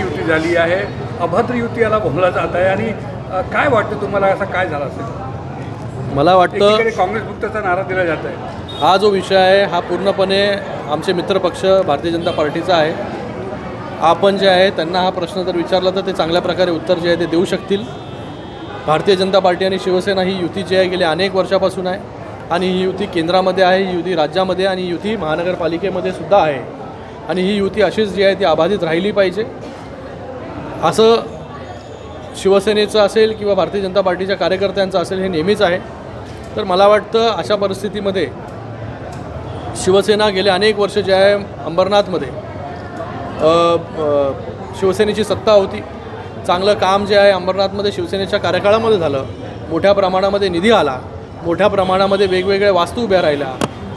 युती झाली आहे. अभद्र युती याला बोलला जात आहे. आणि काय वाटतं तुम्हाला? असं काय झालं असेल? मला वाटतं काँग्रेस मुक्तचा नारा दिला जात आहे. हा जो विषय आहे हा पूर्णपणे आमचे मित्रपक्ष भारतीय जनता पार्टीचा आहे. आपण जे आहे त्यांना हा प्रश्न जर विचारला तर ते चांगल्या प्रकारे उत्तर जे आहे ते देऊ शकतील. भारतीय जनता पार्टी आणि शिवसेना ही युती जी आहे गेली अनेक वर्षापासून आहे. आणि ही युती केंद्रामध्ये आहे ही युती राज्यामध्ये आणि युती महानगरपालिकेमध्ये सुद्धा आहे. आणि ही युती अशीच जी आहे ती अबाधित राहिली पाहिजे. असं शिवसेनेचं असेल किंवा भारतीय जनता पार्टीच्या कार्यकर्त्यांचं असेल हे नेहमीच आहे. तर मला वाटतं अशा परिस्थितीमध्ये शिवसेना गेले अनेक वर्ष जे आहे अंबरनाथमध्ये. शिवसेनेची सत्ता होती. चांगलं काम जे आहे अंबरनाथमध्ये शिवसेनेच्या कार्यकाळामध्ये झालं. मोठ्या प्रमाणामध्ये निधी आला. मोठ्या प्रमाणामध्ये वेगवेगळ्या वास्तू उभ्या राहिल्या.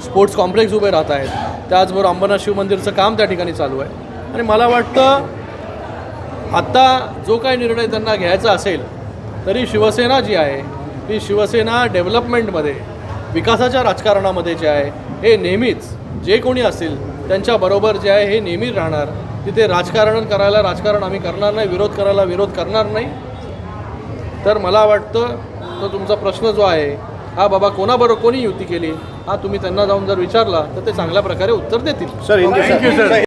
स्पोर्ट्स कॉम्प्लेक्स उभे राहत आहेत. त्याचबरोबर अंबरनाथ शिव मंदिरचं काम त्या ठिकाणी चालू आहे. आणि मला वाटतं आत्ता जो काही निर्णय त्यांना घ्यायचा असेल तरी शिवसेना जी आहे ती शिवसेना डेव्हलपमेंटमध्ये विकासाच्या राजकारणामध्ये जे आहे हे नेहमीच जे कोणी असेल त्यांच्याबरोबर जे आहे हे नेहमी राहणार. तिथे राजकारण करायला राजकारण आम्ही करणार नाही विरोध करायला विरोध करणार नाही. तर मला वाटतं तो तुमचा प्रश्न जो आहे हा बाबा कोणाबरोबर कोणी युती केली हा तुम्ही त्यांना जाऊन जर विचारला तर ते चांगल्या प्रकारे उत्तर देतील. Thank you sir